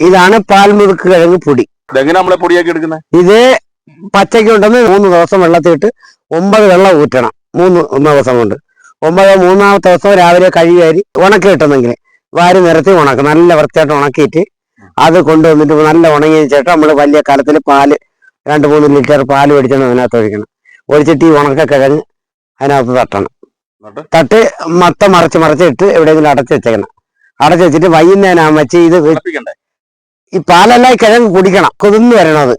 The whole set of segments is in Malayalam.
ഇതാണ് പാൽമുറുക്ക് കിഴങ്ങ് പൊടി. ഇതെങ്ങനെ നമ്മളെ പൊടിയാക്കി എടുക്കുന്നത് ഇത് പച്ചയ്ക്ക് ഉണ്ടെന്ന് മൂന്ന് ദിവസം വെള്ളത്തിട്ട് ഒമ്പത് വെള്ളം ഊറ്റണം. മൂന്ന് ദിവസം കൊണ്ട്. ഒമ്പത് മൂന്നാമത്തെ ദിവസം രാവിലെ കഴുകി അരി ഉണക്കി കിട്ടുന്നെങ്കിൽ വാരി നിരത്തി ഉണക്കും. നല്ല വൃത്തിയായിട്ട് ഉണക്കിയിട്ട് അത് കൊണ്ടുവന്നിട്ട് നല്ല ഉണങ്ങിയ ശേഷം നമ്മൾ വലിയ കലത്തിൽ പാൽ രണ്ട് മൂന്ന് ലിറ്റർ പാൽ മേടിച്ചാണ് അതിനകത്ത് ഒഴിക്കണം. ഒഴിച്ചിട്ട് ഈ ഉണക്ക കിഴങ്ങ് അതിനകത്ത് തട്ടണം? തട്ട് മത്ത മറച്ച് മറച്ചിട്ട് എവിടെയെങ്കിലും അടച്ചു വെച്ചേക്കണം. അടച്ചു വെച്ചിട്ട് വൈകുന്നേരം വെച്ച് ഇത് ഈ പാലെല്ലാം കിഴങ്ങ് കുടിക്കണം. കൊതുന്ന് വരണത്.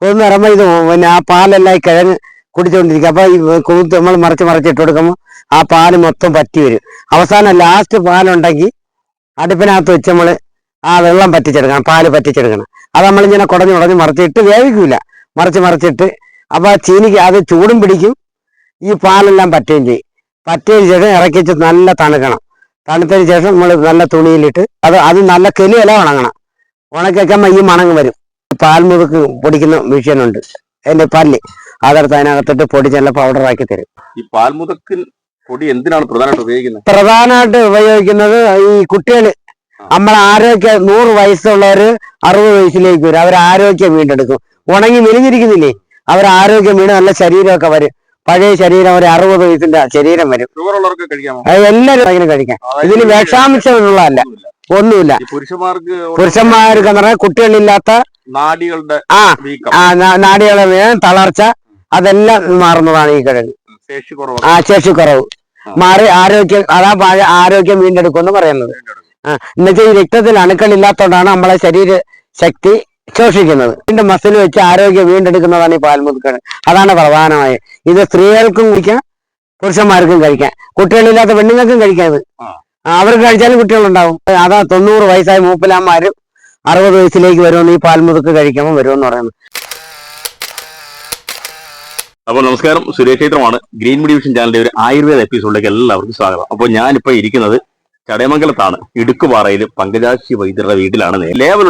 കൊതുന്ന് വരുമ്പോ ഇത് പിന്നെ ആ പാലെല്ലാം കിഴങ്ങ് കുടിച്ചോണ്ടിരിക്കും. അപ്പൊ ഈ കൊതുത്ത് നമ്മൾ മറിച്ച് മറിച്ച് ഇട്ട് കൊടുക്കുമ്പോൾ ആ പാൽ മൊത്തം പറ്റി വരും. അവസാനം ലാസ്റ്റ് പാലുണ്ടെങ്കിൽ അടുപ്പിനകത്ത് വെച്ച് നമ്മൾ ആ വെള്ളം പറ്റിച്ചെടുക്കണം. പാൽ പറ്റിച്ചെടുക്കണം. അത് നമ്മളിങ്ങനെ കുടഞ്ഞു കുടഞ്ഞ് മറിച്ചിട്ട് വേവിക്കൂല. മറിച്ച് മറിച്ചിട്ട് അപ്പൊ ആ ചീനിക്ക് അത് ചൂടും പിടിക്കും. ഈ പാലെല്ലാം പറ്റുകയും ചെയ്യും. പറ്റിയതിന് ശേഷം ഇറക്കിച്ച് നല്ല തണുക്കണം. തണുത്തതിന് ശേഷം നമ്മൾ നല്ല തുണിയിലിട്ട് അത് അത് നല്ല കെലിയല ഉണങ്ങണം. ഉണക്കി വെക്കുമ്പോൾ ഈ മണങ്ങ് വരും. പാൽമുറുക്ക് പൊടിക്കുന്ന മെഷീനുണ്ട്. അതിന്റെ പല്ല് അതെടുത്ത് അതിനകത്തിട്ട് പൊടി നല്ല ആക്കി തരും. ഈ പാൽമുതക്കിൽ പൊടി എന്തിനാണ് പ്രധാനമായിട്ട് ഉപയോഗിക്കുന്നത്? പ്രധാനമായിട്ട് ഉപയോഗിക്കുന്നത് ഈ കുട്ടികൾ നമ്മളെ ആരോഗ്യ നൂറ് വയസ്സുള്ളവര് അറുപത് വയസ്സിലേക്ക് വരും. അവർ ആരോഗ്യം വീണ്ടെടുക്കും. ഉണങ്ങി മെലിഞ്ഞിരിക്കുന്നില്ലേ? അവർ ആരോഗ്യം വീണ് നല്ല ശരീരമൊക്കെ വരും. പഴയ ശരീരം അവർ അറുപത് വയസ്സിന്റെ ശരീരം വരും. എല്ലാവരും അങ്ങനെ കഴിക്കാം. ഇതിന് വിഷാംശമുള്ളതല്ല ഒന്നുമില്ല. പുരുഷന്മാർക്ക് പുരുഷന്മാർക്ക് എന്ന് പറഞ്ഞാൽ കുട്ടികളില്ലാത്ത നാടികളുടെ ആ വീക്കം. ആ നാ- വേഗം തളർച്ച അതെല്ലാം മാറുന്നതാണ് ഈ കിഴങ്ങ് ആ ശേഷി കുറവ്. മാറി ആരോഗ്യം അതാ പഴയ ആരോഗ്യം വീണ്ടെടുക്കും എന്ന് പറയുന്നത് എന്നുവെച്ചാൽ ഈ രക്തത്തിൽ അണുക്കളില്ലാത്തതുകൊണ്ടാണ് നമ്മളെ ശരീര ശക്തി ശോഷിക്കുന്നത്. വീണ്ടും മസിൽ വെച്ച് ആരോഗ്യം വീണ്ടെടുക്കുന്നതാണ് ഈ പാൽമുതുക്കൾ. അതാണ് പ്രധാനമായ. ഇത് സ്ത്രീകൾക്കും കുടിക്കാം പുരുഷന്മാർക്കും കഴിക്കാം. കുട്ടികളില്ലാത്ത പെണ്ണുങ്ങൾക്കും കഴിക്കാം ഇത്. അവർക്ക് കഴിച്ചാലും കുട്ടികളുണ്ടാവും. അതാ തൊണ്ണൂറ് വയസ്സായ മൂപ്പിലാന്മാരും അറുപത് വയസ്സിലേക്ക് വരുമെന്ന് ഈ പാൽമുതുക്ക് കഴിക്കുമ്പോൾ വരുമെന്ന് പറയുന്നത് അപ്പോൾ നമസ്കാരം. സുരേഷ് ചൈത്രമാണ് ഗ്രീൻ ഡിവിഷൻ വിഷൻ ചാനലിന്റെ ഒരു ആയുർവേദ എപ്പിസോഡിലേക്ക് എല്ലാവർക്കും സ്വാഗതം. അപ്പോൾ ഞാനിപ്പോൾ ഇരിക്കുന്നത് ചടയമംഗലത്താണ്. ഇടുക്കുപാറയിൽ പങ്കജാശി വൈദ്യരുടെ വീട്ടിലാണ്.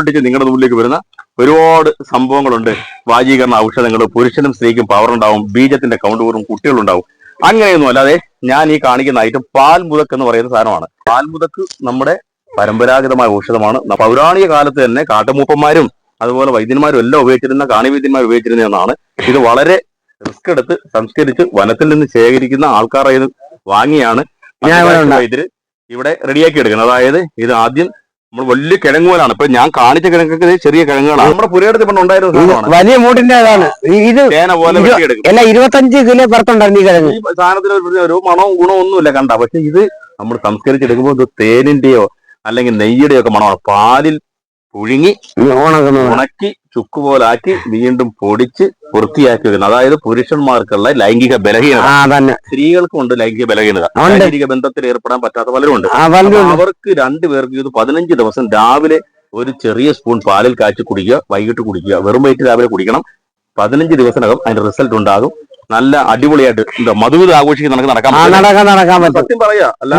ഒട്ടിച്ച് നിങ്ങളുടെ മുമ്പിലേക്ക് വരുന്ന ഒരുപാട് സംഭവങ്ങളുണ്ട്. വാജീകരണ ഔഷധങ്ങൾ പുരുഷനും സ്ത്രീക്കും പവർ ഉണ്ടാവും. ബീജത്തിന്റെ കൗണ്ട് കൂടും കുട്ടികളുണ്ടാവും. അങ്ങനെയൊന്നും അല്ലാതെ ഞാൻ ഈ കാണിക്കുന്ന ഐറ്റം പാൽമുതക്ക് എന്ന് പറയുന്ന സാധനമാണ്. പാൽമുതക്ക് നമ്മുടെ പരമ്പരാഗതമായ ഔഷധമാണ്. പൗരാണിക കാലത്ത് തന്നെ കാട്ടുമൂപ്പന്മാരും അതുപോലെ വൈദ്യന്മാരും എല്ലാം ഉപയോഗിച്ചിരുന്ന കാണിവൈദ്യന്മാർ ഉപയോഗിച്ചിരുന്ന ഒന്നാണ്. ഇത് വളരെ റിസ്ക് എടുത്ത് സംസ്കരിച്ച് വനത്തിൽ നിന്ന് ശേഖരിക്കുന്ന ആൾക്കാരുടെ ഇത് വാങ്ങിയാണ്. ഇവിടെ റെഡിയാക്കി എടുക്കുന്നത് അതായത് ഇത് ആദ്യം നമ്മൾ വലിയ കിഴങ്ങുകളാണ്. ഇപ്പൊ ഞാൻ കാണിച്ച കിഴങ്ങൊക്കെ ചെറിയ കിഴങ്ങുകളാണ്. നമ്മുടെ പുരയിടത്ത് ഇപ്പൊ ഉണ്ടായിരുന്നു വലിയ മൂട്ടിന്റെ അതാണ് ഇത് തേന പോലെ ഇരുപത്തഞ്ച് കിലോ പുറത്തുണ്ടായിരുന്നു ഈ കിഴങ്ങ്. ഈ സാധനത്തിന് ഒരു- ഒരു മണവും ഗുണവും ഒന്നുമില്ല കണ്ട. പക്ഷെ ഇത് നമ്മൾ സംസ്കരിച്ചെടുക്കുമ്പോൾ ഇത് തേനിന്റെയോ അല്ലെങ്കിൽ നെയ്യുടെയോ ഒക്കെ മണമാണ്. പാലിൽ പുഴുങ്ങി ഉണക്കി ചുക്ക് പോലാക്കി വീണ്ടും പൊടിച്ച് വൃത്തിയാക്കി വെക്കുന്നത് അതായത് പുരുഷന്മാർക്കുള്ള ലൈംഗിക ബലഹീനത. ആ തന്നെ സ്ത്രീകൾക്കും ഉണ്ട് ലൈംഗിക ബലഹീനത. ലൈംഗിക ബന്ധത്തിൽ ഏർപ്പെടാൻ പറ്റാത്ത പലരും ഉണ്ട്. അവർക്ക് രണ്ടുപേർക്ക് ഇത് പതിനഞ്ച് ദിവസം രാവിലെ ഒരു ചെറിയ സ്പൂൺ പാലിൽ കാച്ചി കുടിക്കുക വൈകിട്ട് കുടിക്കുക വെറും വയറ്റ് രാവിലെ കുടിക്കണം. പതിനഞ്ച് ദിവസത്തിനകം അതിന്റെ റിസൾട്ട് ഉണ്ടാകും. നല്ല അടിപൊളിയായിട്ട് എന്താ മധുവിധ ആഘോഷിച്ച് നമുക്ക് നടക്കാൻ നടക്കാൻ നടക്കാൻ പറ്റും സത്യം പറയാ അല്ല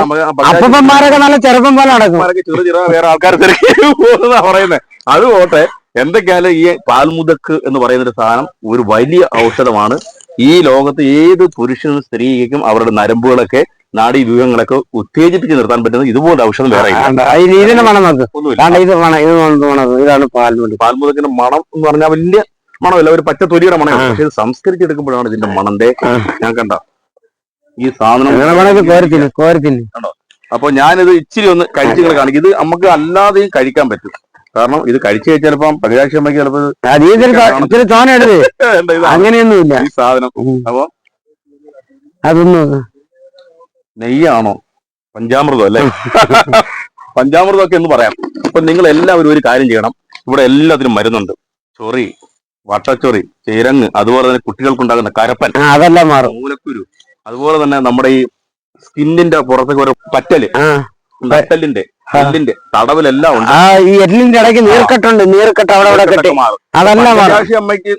അപ്പന്മാരൊക്കെ നല്ല ചെറുപ്പം പോലെ നടക്കും. ചെറു ചെറു വേറെ ആൾക്കാർ തിരക്കി പോകുന്നതാ പറയുന്നത് അത് പോട്ടെ എന്തൊക്കെയാലും ഈ പാൽമുതക്ക് എന്ന് പറയുന്ന ഒരു സാധനം ഒരു വലിയ ഔഷധമാണ്. ഈ ലോകത്ത് ഏത് പുരുഷനും സ്ത്രീക്കും അവരുടെ നരമ്പുകളൊക്കെ നാഡീ വ്യൂഹങ്ങളൊക്കെ ഉത്തേജിപ്പിച്ച് നിർത്താൻ പറ്റുന്ന ഇതുപോലെ ഔഷധം വേറെ ഇതിന്റെ. മണം ഇതാണ് പാൽമുടി പാൽമുതക്കിന്റെ മണം എന്ന് പറഞ്ഞാൽ വലിയ മണമല്ല ഒരു പച്ച തൊലിയുടെ ആ. പക്ഷെ ഇത് സംസ്കരിച്ചെടുക്കുമ്പോഴാണ് ഇതിന്റെ മണം. ദേ ആ. ഞാൻ കണ്ട. ഈ സാധനം അപ്പൊ ഞാനിത് ഇച്ചിരി ഒന്ന് കഴിച്ചു കാണിക്കും. ഇത് നമുക്ക് അല്ലാതെയും കഴിക്കാൻ പറ്റും. കാരണം ഇത് കഴിച്ചു കഴിഞ്ഞാൽ ചിലപ്പം പതിനാഴ്ച അമ്മയ്ക്ക് ചിലപ്പോൾ അങ്ങനെയൊന്നുമില്ല. ഈ സാധനം. അപ്പൊ അതൊന്നും നെയ്യാണോ? പഞ്ചാമൃതം അല്ലേ? പഞ്ചാമൃതം ഒക്കെ എന്ന് പറയാം. അപ്പൊ നിങ്ങൾ എല്ലാവരും ഒരു കാര്യം ചെയ്യണം. ഇവിടെ എല്ലാത്തിനും മരുന്നുണ്ട്. ചൊറി വട്ടച്ചൊറി ചേരങ്ങ് അതുപോലെ തന്നെ കുട്ടികൾക്കുണ്ടാകുന്ന കരപ്പൻ അതെല്ലാം മാറും. മൂലക്കുരു അതുപോലെ തന്നെ നമ്മുടെ ഈ സ്കിന്നിന്റെ പുറത്തേക്ക് ഒരു പറ്റൽ പറ്റലിന്റെ എല്ലിന്റെ തടവിലെല്ലാം ഉണ്ട്. ആ ഈ എല്ലിന്റെ ഇടയ്ക്ക് നീർക്കെട്ടുണ്ട് നീർക്കെട്ട് അവിടെ അവിടെ കെട്ടി. അതെല്ലാം മാറും. അമ്മയ്ക്ക്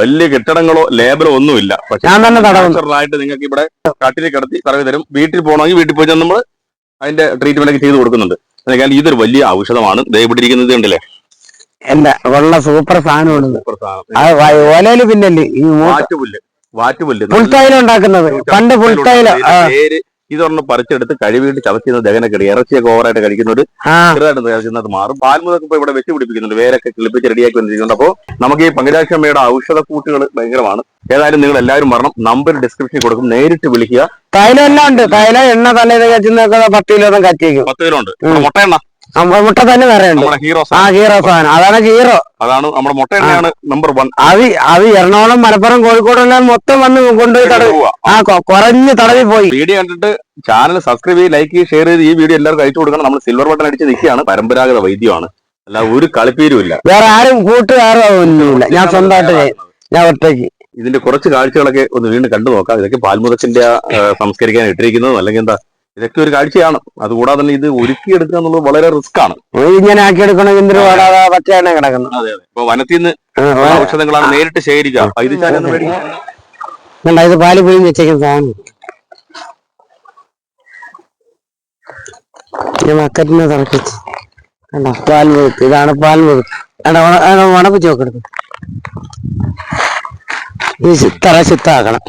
വലിയ കെട്ടിടങ്ങളോ ലേബലോ ഒന്നുമില്ല. ഞാൻ തന്നെ നിങ്ങൾക്ക് ഇവിടെ കാട്ടിൽ കിടത്തി പറഞ്ഞു തരും. വീട്ടിൽ പോകണമെങ്കിൽ വീട്ടിൽ പോയി നമ്മൾ അതിന്റെ ട്രീറ്റ്മെന്റ് ഒക്കെ ചെയ്ത് കൊടുക്കുന്നുണ്ട്. ഇതൊരു വലിയ ഔഷധമാണ്. ഇവിടെ ഇരിക്കുന്നത് കണ്ടില്ലേ? എന്റെ വെള്ള സൂപ്പർ സാധനമാണ്. അത് ഓലയിൽ പിന്നല്ലേ ഈ വാറ്റുപുല്ല് ടൈൽ ഉണ്ടാക്കുന്നത്. പണ്ട് പേര് ഇതൊരെണ്ണം പറിച്ചെടുത്ത് കഴിവിട്ട് ചതച്ചിരുന്ന ദഹനക്കെടി ഇറച്ചിയൊക്കെ ഓവറായിട്ട് കഴിക്കുന്നുണ്ട്. ചെറുതായിട്ട് കഴിക്കുന്നത് മാറും. പാൽമുതൊക്കെ ഇപ്പൊ ഇവിടെ വെച്ച് പിടിപ്പിക്കുന്നുണ്ട്. വേരൊക്കെ കിളിപ്പിച്ച് റെഡിയാക്കി വന്നിരിക്കുന്നുണ്ട്. അപ്പോൾ നമുക്ക് ഈ പങ്കരാക്ഷമ്മയുടെ ഔഷധ കൂട്ടുകൾ ഭയങ്കരമാണ്. ഏതായാലും നിങ്ങൾ എല്ലാവരും വരണം. നമ്പർ ഡിസ്ക്രിപ്ഷനിൽ കൊടുക്കും. നേരിട്ട് വിളിക്കുക. തൈലം എല്ലാം ഉണ്ട്. തൈലം എണ്ണ തലേ കച്ചുന്നൊക്കെ പത്ത് കിലോ കത്തിക്കും. പത്ത് കിലോ ഉണ്ട്. മുട്ട മുട്ടയെണ്ണ മുട്ട തന്നെ വേറെയുണ്ട് ആ ഹീറോ സാധനം. അതാണ് ഹീറോ. അതാണ് നമ്മുടെ മുട്ടയെണ്ണയാണ് നമ്പർ വൺ അത് അത് എറണാകുളം മലപ്പുറം കോഴിക്കോട് എല്ലാം മൊത്തം വന്ന് കൊണ്ടുപോയി തടവി ആ കുറഞ്ഞ് തടവി പോയി. വീഡിയോ കണ്ടിട്ട് ചാനൽ സബ്സ്ക്രൈബ് ചെയ്ത് ലൈക്ക് ചെയ്ത് ഷെയർ ചെയ്ത് ഈ വീഡിയോ എല്ലാവർക്കും അയച്ചു കൊടുക്കണം. നമ്മൾ സിൽവർ ബട്ടൺ അടിച്ച് നിൽക്കുകയാണ്. പരമ്പരാഗത വൈദ്യമാണ്. അല്ല ഒരു കളിപ്പീരും ഇല്ല. വേറെ ആരും കൂട്ടുകാരോ ഒന്നുമില്ല. ഞാൻ സ്വന്തമായിട്ട്. ഞാൻ ഒറ്റയ്ക്ക്. ഇതിന്റെ കുറച്ച് കാഴ്ചകളൊക്കെ ഒന്ന് വീണ്ടും കണ്ടു നോക്കാം. ഇതൊക്കെ ആ, സംസ്കരിക്കാൻ ഇട്ടിരിക്കുന്നതും അല്ലെങ്കിൽ എന്താ ഇതൊക്കെ ഒരു കാഴ്ചയാണ്. അതുകൂടാതെ തന്നെ ഇത് ഒരുക്കിയെടുക്കുക എന്നുള്ളത് വളരെ റിസ്ക് ആണ് ഇങ്ങനെ ആക്കി എടുക്കണമെങ്കിൽ എന്തൊരു പാടാതെ പച്ചയാണ് കിടക്കുന്നത്. അതെ അതെ. ഇപ്പൊ വനത്തിൽ നിന്ന് ഔഷധങ്ങളാണ് നേരിട്ട് ശേഖരിക്കുക. കണ്ടോ, ഇത് പാൽ പിഴിഞ്ഞ് വെച്ചേക്കുന്ന സാധനം ഞാൻ മക്കറ്റിനെ തിളപ്പിച്ച് കണ്ടോ ഇതാണ് പാൽ കണ്ടോ ഉണപ്പിച്ച് നോക്കെടുക്കും ഇത് ശുദ്ധ ശുദ്ധാക്കണം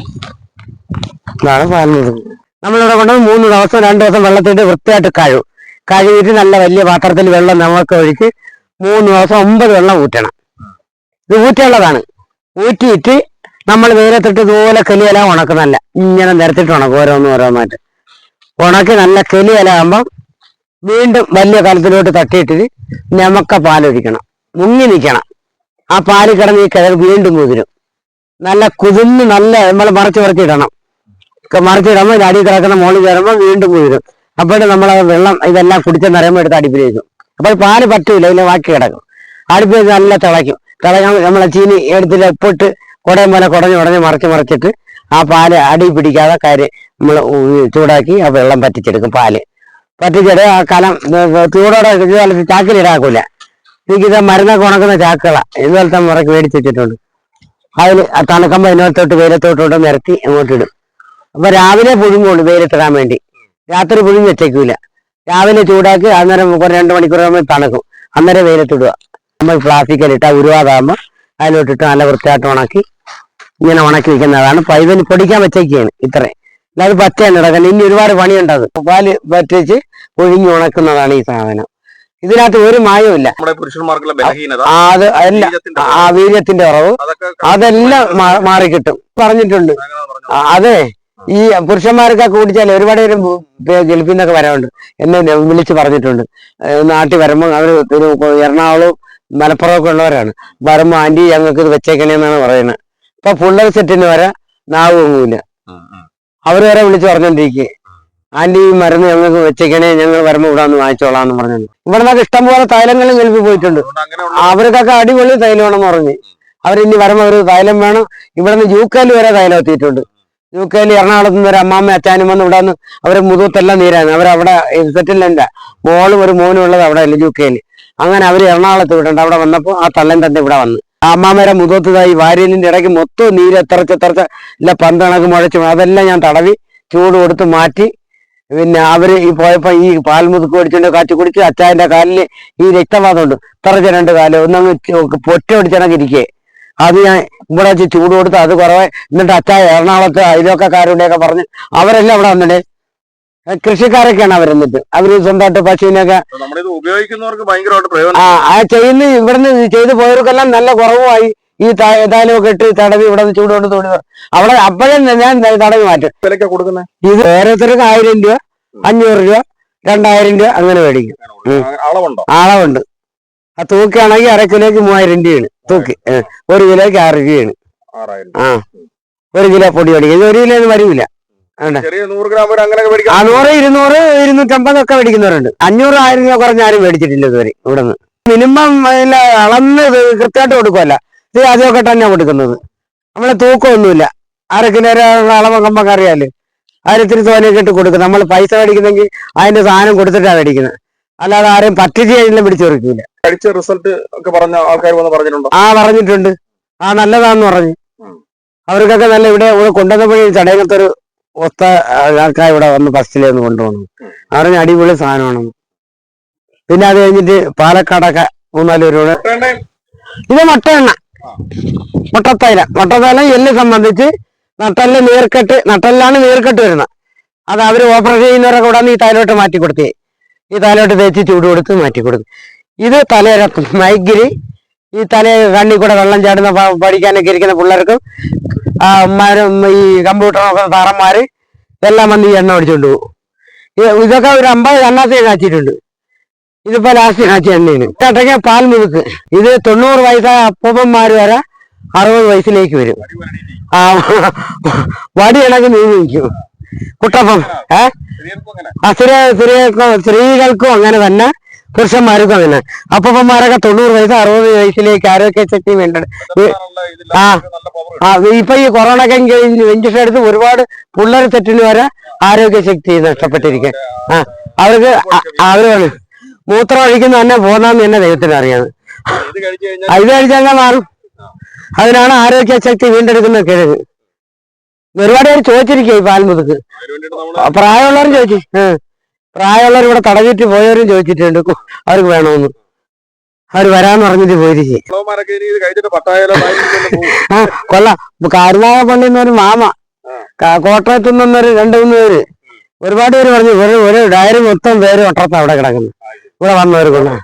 ഇതാണ് പാൽ മുഴുക്ക് നമ്മളിവിടെ കൊണ്ടുവന്ന് മൂന്ന് ദിവസം രണ്ട് ദിവസം വെള്ളത്തിട്ട് വൃത്തിയായിട്ട് കഴുകും. കഴുകിയിട്ട് നല്ല വലിയ പാത്രത്തിൽ വെള്ളം നമുക്ക് ഒഴിച്ച് മൂന്ന് ദിവസം ഒമ്പത് വെള്ളം ഊറ്റണം. ഇത് ഊറ്റുള്ളതാണ് ഊറ്റിയിട്ട് നമ്മൾ വെയിലത്തിട്ട് ഇതുപോലെ കലിയില ഉണക്കുന്നല്ല ഇങ്ങനെ നിരത്തിട്ട് ഉണക്കും ഓരോന്ന് ഓരോന്നായിട്ട്. ഉണക്കി നല്ല കലിയില ആകുമ്പം വീണ്ടും വലിയ കലത്തിലോട്ട് തട്ടിയിട്ടിട്ട് ഞമക്ക പാലൊഴിക്കണം. മുങ്ങി നിൽക്കണം. ആ പാൽ കിടന്ന് ഈ കിഴക്ക് വീണ്ടും കുതിരും. നല്ല കുതിന്ന് നല്ല നമ്മൾ മറച്ചു മറച്ചിടണം മറച്ചിടുമ്പോൾ ഇത് അടി കിടക്കുന്ന മുകളിൽ കയറുമ്പോൾ വീണ്ടും വീഴും അപ്പോഴും നമ്മൾ വെള്ളം ഇതെല്ലാം കുടിച്ചെന്ന് അറിയുമ്പോൾ എടുത്ത് അടുപ്പിൽ വയ്ക്കും അപ്പോൾ പാൽ പറ്റൂല ഇതിൽ ബാക്കി കിടക്കും. അടുപ്പിൽ വെച്ച് നല്ല തിളയ്ക്കും. തിളയ്ക്കാൻ നമ്മളെ ചീനി എടുത്തിട്ട് ഉപ്പിട്ട് കുടയും പോലെ കുടഞ്ഞ് കുടഞ്ഞ് മറിച്ച് മറിച്ചിട്ട് ആ പാൽ അടി പിടിക്കാതെ കാര്യം നമ്മൾ ചൂടാക്കി ആ വെള്ളം പറ്റിച്ചെടുക്കും പാൽ. പറ്റിച്ചെടുത്ത് ആ കലം ചൂടോടെ ഇതുപോലത്തെ ചാക്കിലിടാക്കൂല എനിക്കിത് മരുന്നൊക്കെ ഉണക്കുന്ന ചാക്കുകളാണ് ഇതുപോലത്തെ മുറക്ക് മേടിച്ച് വെച്ചിട്ടുണ്ട്. അതിൽ തണുക്കുമ്പോൾ ഇതിനകത്തോട്ട് വെയിലത്തോട്ട് നിരത്തി അങ്ങോട്ട് ഇടും. അപ്പൊ രാവിലെ പുഴുങ്ങുള്ളൂ വെയിലിട്ടിടാൻ വേണ്ടി. രാത്രി പുഴുങ്ങി വെച്ചേക്കൂല. രാവിലെ ചൂടാക്കി അന്നേരം ഒരു രണ്ട് മണിക്കൂർ ആകുമ്പോൾ തണുക്കും. അന്നേരം വെയിലത്തിടുക. നമ്മൾ പ്ലാസ്റ്റിക്കിലിട്ട് ഉരുവാതാകുമ്പോൾ അതിലോട്ടിട്ട് നല്ല വൃത്തിയായിട്ട് ഉണക്കി ഇങ്ങനെ ഉണക്കി വെക്കുന്നതാണ്. പൈതന് പൊടിക്കാൻ വെച്ചേക്കാണ് ഇത്രയും അല്ലാതെ പച്ചയാണ് കിടക്കുന്നത് ഇനി ഒരുപാട് പണിയുണ്ട് അത്. പാൽ പറ്റിച്ച് പുഴുങ്ങി ഉണക്കുന്നതാണ് ഈ സാധനം. ഇതിനകത്ത് ഒരു മായവും അത് അല്ല. ആ വീര്യത്തിന്റെ കുറവ്. അതെല്ലാം മാറിക്കിട്ടും. പറഞ്ഞിട്ടുണ്ട്. അതെ. ഈ പുരുഷന്മാരൊക്കെ കൂടിച്ചാൽ ഒരുപാട് പേര് ഗൾഫിൽ നിന്നൊക്കെ വരാറുണ്ട്. എന്നെ വിളിച്ച് പറഞ്ഞിട്ടുണ്ട്. നാട്ടിൽ വരുമ്പോൾ അവർ ഒരു എറണാകുളവും മലപ്പുറമൊക്കെ ഉള്ളവരാണ്. വരുമ്പോൾ ആന്റി ഞങ്ങൾക്ക് ഇത് വെച്ചേക്കണേന്നാണ് പറയുന്നത് ഇപ്പൊ ഫുള്ള് സെറ്റിന് വരെ നാവ് പൊങ്ങൂല. അവർ വരെ വിളിച്ച് പറഞ്ഞോണ്ടിരിക്കുക ആന്റി ഈ മരുന്ന് ഞങ്ങൾക്ക് വെച്ചേക്കണേ ഞങ്ങൾ വരുമ്പോൾ ഇവിടെ ഒന്ന് വാങ്ങിച്ചോളാം എന്ന് പറഞ്ഞു ഇവിടെ നിന്നൊക്കെ ഇഷ്ടംപോലെ തൈലങ്ങളും ഗൾഫിൽ പോയിട്ടുണ്ട്. അവർക്കൊക്കെ അടിപൊളി തൈലമാണെന്ന് പറഞ്ഞു. അവരിനി വരുമ്പോ ഒരു തൈലം വേണം. ഇവിടെ നിന്ന് യു കെയിൽ വരെ തൈലം എത്തിയിട്ടുണ്ട്. യു കെയിൽ എറണാകുളത്ത് നിന്ന് ഒരു അമ്മാമ്മ അച്ചാനും വന്ന് ഇവിടെ നിന്ന് അവരെ മുതുകത്തെല്ലാം നീരാണ്. അവരവിടെ സെറ്റിൽമെന്റ് മോളും ഒരു മോനും ഉള്ളത് അവിടെ അല്ല യു കെയിൽ അങ്ങനെ അവർ എറണാകുളത്ത് വിടണ്ട. അവിടെ വന്നപ്പോൾ ആ തള്ളൻ തന്നെ ഇവിടെ വന്ന്. ആ അമ്മാമ്മയുടെ മുതുകത്തതായി വാര്യലിന്റെ ഇടയ്ക്ക് മൊത്തം നീര് എത്തറച്ച് എത്തറച്ച് ഇല്ല പന്തണക്ക് മുഴച്ചു അതെല്ലാം ഞാൻ തടവി ചൂട് കൊടുത്ത് മാറ്റി. പിന്നെ അവർ ഈ പോയപ്പോ ഈ പാൽ മുതുക്ക് മേടിച്ചുകൊണ്ട് കാറ്റ് കുടിച്ച് അച്ചായന്റെ കാലിൽ ഈ രക്തപാതം ഉണ്ട്. തറച്ച രണ്ട് കാൽ? ഒന്നങ്ങ് പൊറ്റ ഒടിച്ചണക്ക് ഇരിക്കേ. അത് ഞാൻ ഇവിടെ വെച്ച് ചൂട് കൊടുത്ത് അത് കുറവേ എന്നിട്ട് അച്ഛാ എറണാകുളത്ത് അയലോക്കാരുടെയൊക്കെ പറഞ്ഞ് അവരെല്ലാം ഇവിടെ വന്നിട്ട് കൃഷിക്കാരൊക്കെയാണ് അവർ എന്നിട്ട് അവർ സ്വന്തമായിട്ട് പശുവിനൊക്കെ ആ ആ ചെയ്യുന്ന ഇവിടുന്ന് ചെയ്തു പോയവർക്കെല്ലാം നല്ല കുറവുമായി ഈ താലമൊക്കെ ഇട്ട് തടവി ഇവിടെ നിന്ന് ചൂട് കൊണ്ട് തോണി അവിടെ അപ്പോഴേ ഞാൻ തടവി മാറ്റും. ഇത് ഓരോരുത്തർക്ക് ആയിരം രൂപ അഞ്ഞൂറ് രൂപ രണ്ടായിരം രൂപ അങ്ങനെ മേടിക്കും. അളവുണ്ട്. ആ തൂക്കാണെങ്കിൽ അര കിലോയ്ക്ക് മൂവായിരം രൂപയാണ്. തൂക്ക് ഒരു കിലോയ്ക്ക് ആറ് രൂപയാണ്. ആ ഒരു കിലോ പൊടി മേടിക്കും. ഇത് ഒരു കിലോ ഒന്നും വരില്ല ചെറിയ നൂറ് ഗ്രാം വരെ അങ്ങനെ മേടിക്കാം ആ നൂറ് ഇരുന്നൂറ് ഇരുന്നൂറ്റമ്പത് ഒക്കെ മേടിക്കുന്നവരുണ്ട്. അഞ്ഞൂറ് ആയിരം രൂപ കുറഞ്ഞ ആരും മേടിച്ചിട്ടില്ല ഇതുവരെ ഇവിടെ നിന്ന് മിനിമം ഇല്ല അളന്ന് കൃത്യമായിട്ട് കൊടുക്കുമല്ല ഇത് അതൊക്കെ തന്നെ കൊടുക്കുന്നത്. നമ്മളെ തൂക്കമൊന്നുമില്ല. അര കിലോ അളവൊക്കെ നമുക്ക് അറിയാൽ. ആയിരത്തിന് തോനെയൊക്കെ ഇട്ട് കൊടുക്കും. നമ്മൾ പൈസ മേടിക്കുന്നെങ്കിൽ അതിന്റെ സാധനം കൊടുത്തിട്ടാണ് മേടിക്കുന്നത്. അല്ലാതെ ആരെയും പറ്റിച്ച് കഴിഞ്ഞാലും പിടിച്ചു കൊടുക്കില്ല കഴിച്ച റിസൾട്ട് ഒക്കെ പറഞ്ഞ ആൾക്കാർ വന്ന് പറഞ്ഞിട്ടുണ്ടോ? ആ പറഞ്ഞിട്ടുണ്ട്. ആ നല്ലതാന്ന് പറഞ്ഞു. അവർക്കൊക്കെ നല്ല ഇവിടെ ഇവിടെ കൊണ്ടുവന്നപ്പോഴേ ചടയങ്ങത്തെ ഒരു ഒത്ത ആൾക്കാർ ഇവിടെ വന്ന് ഫസ്റ്റിലേ ഒന്ന് കൊണ്ടുപോകണം പറഞ്ഞ അടിപൊളി സാധനമാണ്. പിന്നെ അത് കഴിഞ്ഞിട്ട് പാലക്കാടൊക്കെ മൂന്നാൽ പേരോട് ഇത് എണ്ണ. മുട്ടത്തൈല. മുട്ടത്തൈല എല്ല് സംബന്ധിച്ച് നട്ടൽ നീർക്കെട്ട് നട്ടലിലാണ് നീർക്കെട്ട് വരുന്നത്. അത് അവർ ഓപ്പറേഷൻ ചെയ്യുന്നവരൊക്കെ കൂടെ ഈ തൈലോട്ട് മാറ്റി കൊടുത്തേ ഈ തൈലോട്ട് തേച്ച് ചൂട് കൊടുത്ത് മാറ്റി കൊടുക്കും ഇത് തലയിറക്കും മൈഗ്രി ഈ തല കണ്ണിൽ കൂടെ വെള്ളം ചാടുന്ന പഠിക്കാനൊക്കെ ഇരിക്കുന്ന പിള്ളേർക്കും ഈ കമ്പ്യൂട്ടറൊക്കെ സാറന്മാര് എല്ലാം വന്ന് ഈ എണ്ണ അടിച്ചുകൊണ്ട് പോകും ഇതൊക്കെ ഒരു അമ്പത് എണ്ണത്തെ കാച്ചിട്ടുണ്ട് ഇതിപ്പോ ലാസ്റ്റ് കാച്ചി എണ്ണയാണ്. ചട്ടയ്ക്ക് പാൽ മുതുക്ക്. ഇത് തൊണ്ണൂറ് വയസ്സായ അപ്പൂപ്പന്മാർ വരെ അറുപത് വയസ്സിലേക്ക് വരും. ആ വടി ഇണക്ക് നീങ്ങി നിൽക്കും കുട്ടപ്പം ഏ? സ്ത്രീകൾക്കും സ്ത്രീകൾക്കും അങ്ങനെ തന്നെ പുരുഷന്മാർക്കും അങ്ങനെ. അപ്പന്മാരൊക്കെ തൊണ്ണൂറ് വയസ്സ് അറുപത് വയസ്സിലേക്ക് ആരോഗ്യ ശക്തി വേണ്ട. ആ ആ ഇപ്പൊ ഈ കൊറോണ കഴിഞ്ഞ് ഇഞ്ചക്ഷൻ എടുത്ത് ഒരുപാട് പിള്ളേർ തെറ്റിന് വരെ ആരോഗ്യ ശക്തി നഷ്ടപ്പെട്ടിരിക്കുക ആ അവർക്ക് അവരാണ്. മൂത്രം ഒഴിക്കുന്ന തന്നെ പോന്നാന്ന് തന്നെ ദൈവത്തിന് അറിയാം. ഇത് കഴിച്ചാൽ മാറും. അതിനാണ് ആരോഗ്യ ശക്തി വീണ്ടെടുക്കുന്ന കിഴങ്ങ്. ഒരുപാട് പേര് ചോദിച്ചിരിക്കുക ഈ പാൽമുതുക്ക് പ്രായമുള്ളവരും ചോദിച്ചു. പ്രായമുള്ളവർ ഇവിടെ തടഞ്ഞിട്ട് പോയവരും ചോദിച്ചിട്ടുണ്ട് അവർക്ക് വേണമെന്ന് അവർ വരാന്ന് പറഞ്ഞിട്ട് പോയിരിക്കും. കൊല്ല ആ കൊള്ളാം പള്ളി എന്നൊരു മാമ കോട്ടയത്തു നിന്നൊരു രണ്ടു മൂന്ന് പേര്. ഒരുപാട് പേര് പറഞ്ഞു ഒരു ഒരു ഡയറി മൊത്തം പേര് ഒട്ടത്ത അവിടെ കിടക്കുന്നു ഇവിടെ വന്നവർ കൊള്ളാം.